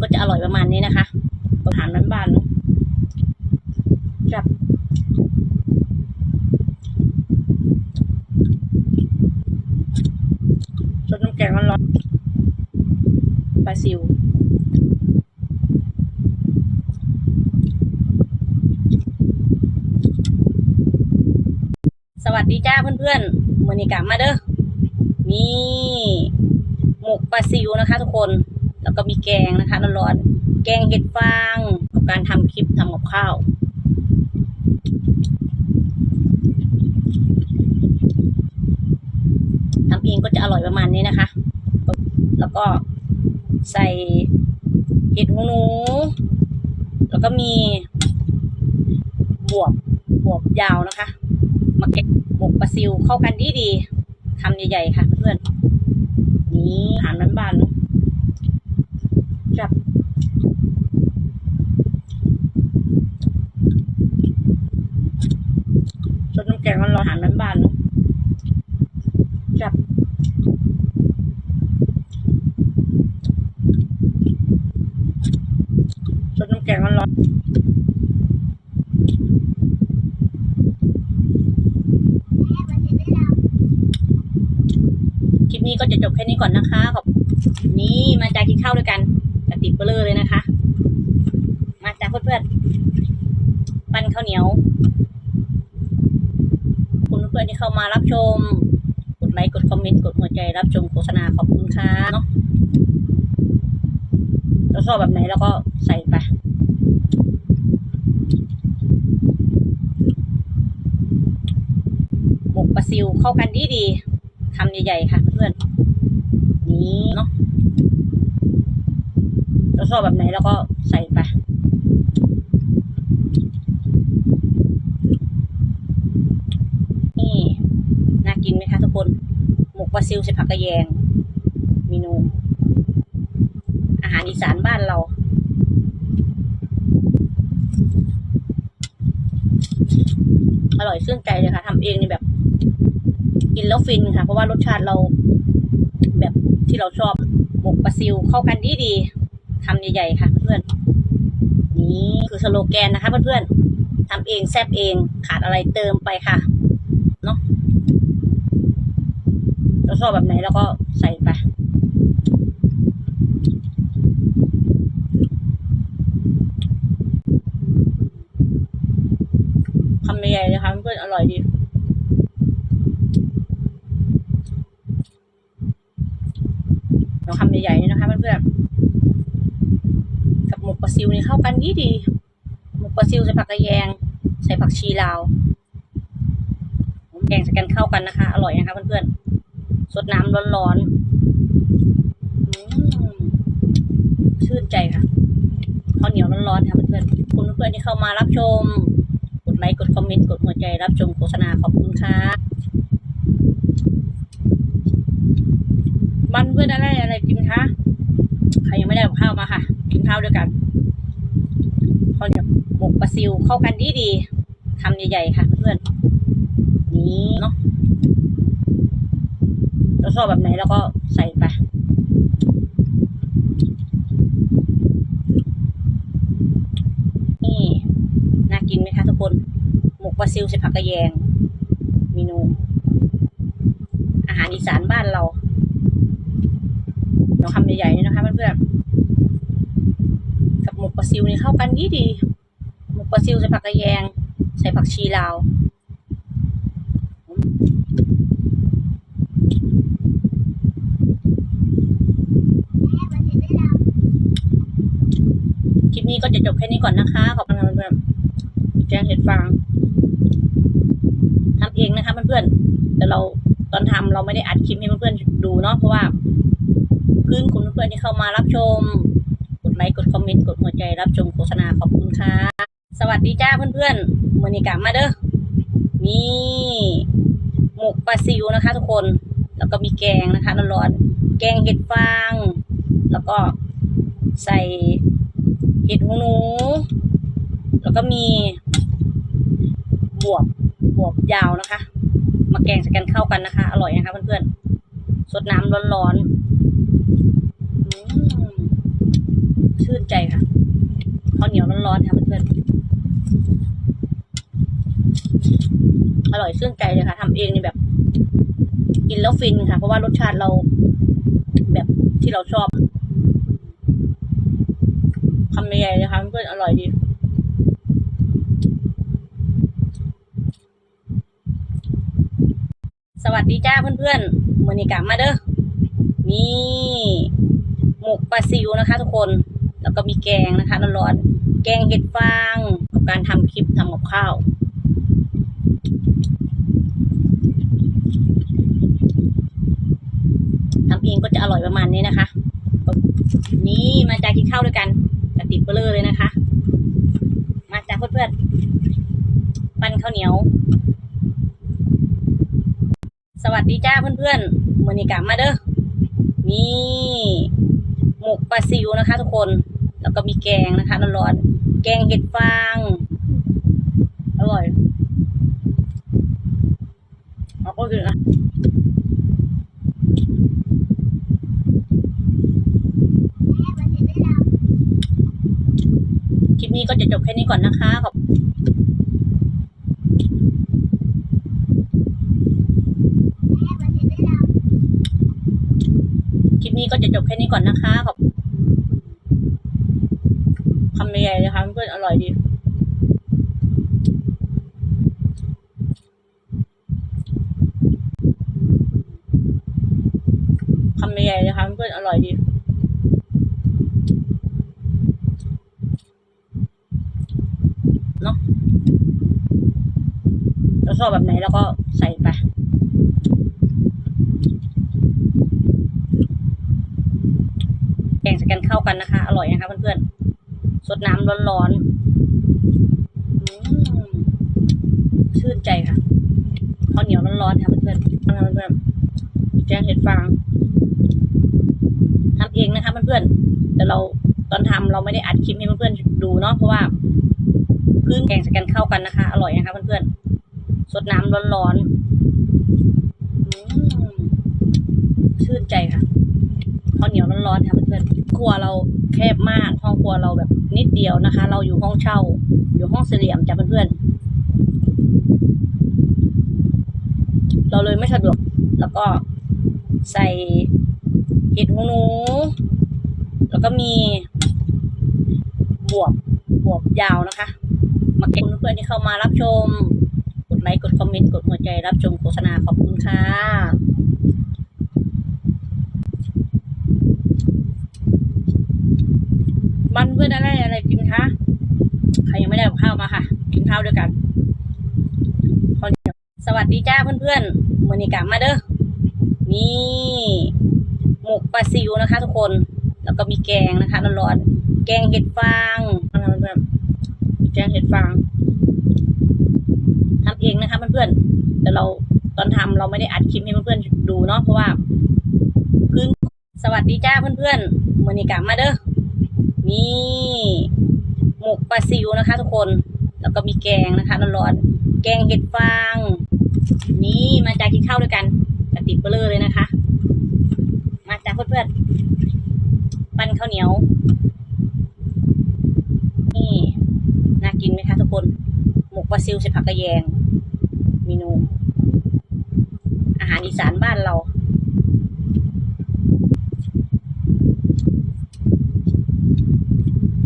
ก็จะอร่อยประมาณนี้นะคะอาหารบ้านๆเนอะจับสดน้ำแกงร้อนๆปลาซิวสวัสดีจ้าเพื่อนๆมือนี้กลับมาเด้อมีหมกปลาซิวนะคะทุกคน แล้วก็มีแกงนะคะร้อนๆแกงเห็ดฟางกับการทำคลิปทำกับข้าวทำเองก็จะอร่อยประมาณนี้นะคะ แล้วก็ใส่เห็ดหูหนู แล้วก็มีบวบบวบยาวนะคะ มาเก็บหมกปลาซิวเข้ากันดีดีๆทำใหญ่ๆค่ะเพื่อนๆนี่อาหารบ้านๆเนอะจับสดน้ำแกงร้อนๆอาหารบ้านๆเนอะจับ สดน้ำแกงร้อนคลิปนี้ก็จะจบแค่นี้ก่อนนะคะขอบนี่มาจากกินข้าวด้วยกันกระติบเบลอเลยนะคะ มาจากเพื่อนๆปั้นข้าวเหนียว คุณเพื่อนที่เข้ามารับชม กดไลค์กดคอมเมนต์กดหัวใจรับชมโฆษณาขอบคุณค่ะเนาะ เราชอบแบบไหนเราก็ใส่ไปหมกปลาซิวเข้ากันดีดีทำใหญ่ๆค่ะ เพื่อนนี่เนาะเราชอบแบบไหนเราก็ใส่ไปนี่น่ากินไหมคะทุกคน หมกปลาซิวใส่ผักกระแยงเมนู อาหารอีสานบ้านเรา อร่อยชื่นใจเลยค่ะทำเองนี่แบบ กินแล้วฟินค่ะ เพราะว่ารสชาติเรา แบบที่เราชอบหมกปลาซิวเข้ากันดีดีๆทำใหญ่ๆค่ะเพื่อนๆนี่คือสโลแกนนะคะเพื่อนๆทำเองแซบเองขาดอะไรเติมไปค่ะเนาะเราชอบแบบไหนเราก็ใส่ไปคำใหญ่ๆเลยค่ะเพื่ อนๆอร่อยดี เราทำใหญ่ๆนี่นะคะเพื่อนๆ กับหมกปลาซิวนี่เข้ากันดีดี หมกปลาซิวใส่ผักกระแยง ใส่ผักชีลาวแกงใส่กันเข้ากันนะคะ อร่อยนะคะเพื่อนๆ สดน้ำร้อนๆ ชื่นใจค่ะข้าวเหนียวร้อนๆค่ะเพื่อนๆ คุณเพื่อนๆที่เข้ามารับชม ไลค์กดคอมเมนต์กดหัวใจรับชมโฆษณาขอบคุณค่ะบ้านเพื่อนอะไรอะไรกินคะใครยังไม่ได้กับข้าวมาค่ะ กินข้าวด้วยกันข้าวเหนียวหมกปลาซิวเข้ากันดีดีทำใหญ่ๆค่ะเพื่อนๆนี่เนาะเราชอบแบบไหนเราก็ใส่ไปนี่น่ากินไหมคะทุกคน หมก ปลาซิวใส่ผักกระแยงเมนู อาหารอีสานบ้านเราเราทำใหญ่ๆนี่นะคะเพื่อนๆกับหมกปลาซิวนี่เข้ากันดีดีหมกปลาซิวใส่ผักกระแยง ใส่ผักชีลาวคลิปนี้ก็จะจบแค่นี้ก่อนนะคะ ขอบคุณเพื่อนๆแกงเห็ดฟางทำเองนะคะเพื่อนๆ แต่เราตอนทำเราไม่ได้อัดคลิปให้เพื่อนๆดูเนาะเพราะว่าเพื่อนคุณเพื่อนที่เข้ามารับชม กดไลค์กดคอมเมนต์กดหัวใจรับชมโฆษณาขอบคุณค่ะ สวัสดีจ้าเพื่อนๆมือนี้กลับมาเด้อนี่หมกปลาซิวนะคะ ทุกคนแล้วก็มีแกงนะคะร้อนๆแกงเห็ดฟาง แล้วก็ใส่เห็ดหูหนู แล้วก็มีบวบบวบยาวนะคะ มาแกงใส่กันเข้ากันนะคะ อร่อยนะคะเพื่อนๆสดน้ำร้อนๆชื่นใจค่ะข้าวเหนียวร้อนๆค่ะเพื่อนๆอร่อยชื่นใจเลยค่ะทำเองนี่แบบ กินแล้วฟินค่ะ เพราะว่ารสชาติเราแบบที่เราชอบคำใหญ่ๆเลยค่ะเพื่อนๆอร่อยดี วัสดีจ้าเพื่อนๆมือนี้กลับมาเด้อนี่หมกปลาซิวนะคะ ทุกคน แล้วก็มีแกงนะคะร้อนๆแกงเห็ดฟางกับการทำคลิปทำกับข้าวทำเองก็จะอร่อยประมาณนี้นะคะ นี่มาจากกินข้าวด้วยกันกระติบเบลอเลยนะคะ มาจากเพื่อนๆ ปั้นข้าวเหนียว วัสดีจ้าเพื่อนๆมือนี้กลับมาเด้อนี่หมกปลาซิวนะคะ ทุกคน แล้วก็มีแกงนะคะร้อนๆแกงเห็ดฟางอร่อยเอาก็คือนะคลิปนี้ก็จะจบแค่นี้ก่อนนะคะขอบคลิปนี้ก็ จะจบแค่นี้ก่อนนะคะขอบคำใหญ่ๆเลยค่ะเพื่อนอร่อยดีคำใหญ่ๆเลยค่ะเพื่อนอร่อยดีเนาะเราชอบแบบไหนเราก็ใส่ไป แกันเข้ากันนะคะ อร่อยนะคะเพื่อนๆสดน้ำร้อนๆชื่นใจค่ะข้าวเหนียวร้อนๆค่ะเพื่อนๆนะคะเพื่อนๆแกงเห็ดฟางทำเองนะคะเพื่อนๆแต่เราตอนทำเราไม่ได้อัดคลิปให้เพื่อนๆดูเนาะเพราะว่าพึ่งแกงสกันเข้ากันนะคะ อร่อยนะคะเพื่อนๆสดน้ำร้อนๆชื่นใจค่ะข้าวเหนียวร้อนๆค่ะเพื่อนๆ ครัวเราแคบมาก ห้องครัวเราแบบนิดเดียวนะคะ เราอยู่ห้องเช่า อยู่ห้องสี่เหลี่ยมจ้ะเพื่อนๆ เราเลยไม่สะดวก แล้วก็ใส่เห็ดหูหนู แล้วก็มีบวบบวบยาวนะคะ มาเก็บเพื่อนที่เข้ามารับชม กดไลค์ กดคอมเมนต์ กดหัวใจรับชมโฆษณาขอบคุณค่ะ บ้านเพื่อนอะไรอะไรกินคะใครยังไม่ได้กับข้าวมาค่ะ กินข้าวด้วยกันข้าวเหนียวสวัสดีจ้าเพื่อนๆมือนี้กลับมาเด้อนี่หมกปลาซิวนะคะ ทุกคน แล้วก็มีแกงนะคะร้อนๆแกงเห็ดฟางนะคะเพื่อนๆแกงเห็ดฟางทำเองนะคะเพื่อนๆแต่เราตอนทำเราไม่ได้อัดคลิปให้เพื่อนๆดูเนาะเพราะว่าพึ่งสวัสดีจ้าเพื่อนๆมือนี้กลับมาเด้อ นี่หมกปลาซิวนะคะ ทุกคน แล้วก็มีแกงนะคะร้อนๆแกงเห็ดฟาง นี่มาจากกินข้าวด้วยกันกระติบเบลอเลยนะคะ มาจากเพื่อนๆปั้นข้าวเหนียว นี่น่ากินไหมคะทุกคน หมกปลาซิวใส่ผักกระแยงเมนูอาหารอีสานบ้านเรา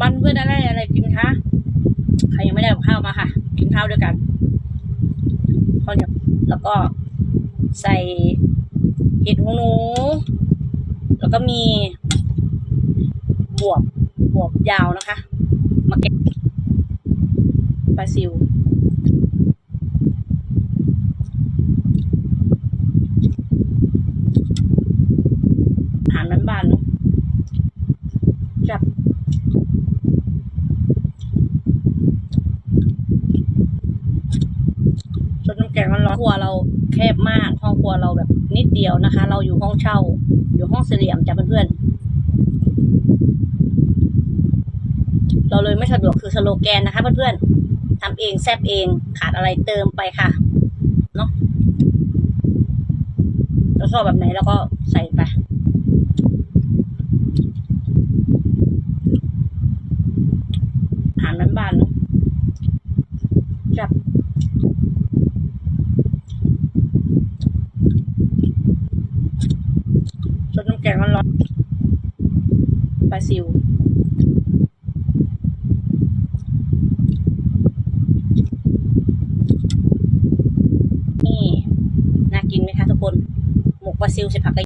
บ้านเพื่อนอะไรอะไรกินคะ ใครยังไม่ได้กับข้าวมาค่ะ กินข้าว ด้วยกันข้าวเหนียวแล้วก็ใส่เห็ดหูหนู แล้วก็มีบวบบวบยาวนะคะ มาเก็บปลาซิว อาหารบ้านๆเนาะจับ จนน้ำแกง ร้อนครัวเราแคบมากห้องครัวเราแบบนิดเดียวนะคะ เราอยู่ห้องเช่า อยู่ห้องสี่เหลี่ยมจ้ะเพื่อนๆเราเลยไม่สะดวกคือสโลแกนนะคะ เพื่อนๆทำเองแซบเองขาดอะไรเติมไปค่ะเนาะเราชอบแบบไหนเราก็ใส่ไป จับสดน้ำแกงร้อนๆป ลาซิวนี่ น่ากินไหมคะทุกคน หมกปลาซิวใส่ผักกะ